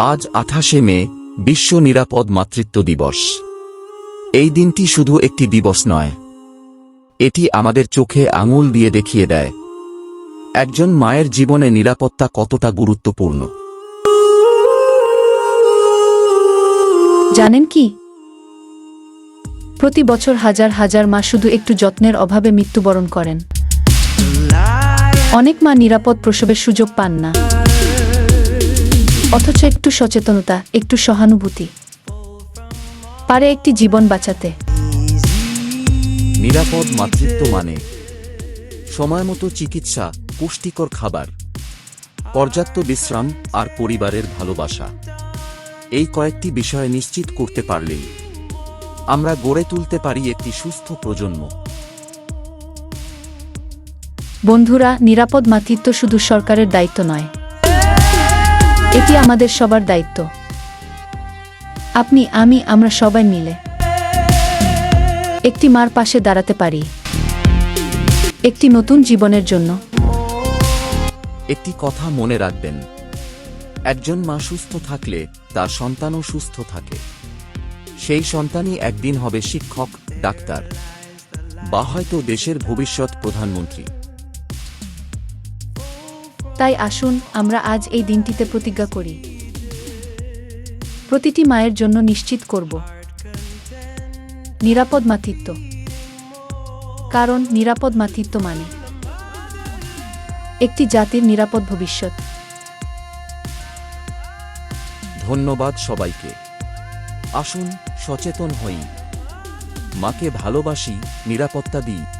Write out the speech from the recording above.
আজ আঠাশে মে, বিশ্ব নিরাপদ মাতৃত্ব দিবস। এই দিনটি শুধু একটি দিবস নয়। এটি আমাদের চোখে আঙুল দিয়ে দেখিয়ে দেয়। একজন মায়ের জীবনে নিরাপত্তা কতটা গুরুত্বপূর্ণ। জানেন কি? প্রতি বছর হাজার হাজার মা শুধু একটু যত্নের অভাবে মৃত্যুবরণ করেন। অনেক মা নিরাপদ প্রসবের সুযোগ পান না। অথচ একটু সচেতনতা একটু সহানুভূতি। পারে একটি জীবন বাঁচাতে। নিরাপদ মাতৃত্ব মানে সময়মতো চিকিৎসা পুষ্টিকর খাবার পর্যাপ্ত বিশ্রাম আর পরিবারের ভালোবাসা। এই কয়েকটি বিষয় নিশ্চিত করতে পারলেই আমরা গড়ে তুলতে পারি একটি সুস্থ প্রজন্ম। বন্ধুরা নিরাপদ মাতৃত্ব শুধু সরকারের দায়িত্ব নয় এটি আমাদের সবার দায়িত্ব। আপনি, আমি, আমরা সবাই মিলে একটি মার পাশে দাঁড়াতে পারি। একটি নতুন জীবনের জন্য। একটি কথা মনে রাখবেন। একজন মা সুস্থ থাকলে তার সন্তানও সুস্থ থাকে। সেই সন্তানই একদিন হবে শিক্ষক, ডাক্তার বা হয়তো দেশের ভবিষ্যৎ প্রধানমন্ত্রী। তাই আসুন, আমরা আজ এই দিনটিতে প্রতিজ্ঞা করি। প্রতিটি মায়ের জন্য নিশ্চিত করব। নিরাপদ মাতৃত্ব। কারণ নিরাপদ মাতৃত্ব মানে একটি জাতির নিরাপদ ভবিষ্যৎ। ধন্যবাদ সবাইকে। আসুন সচেতন হই। মাকে ভালোবাসি, নিরাপত্তা দিই।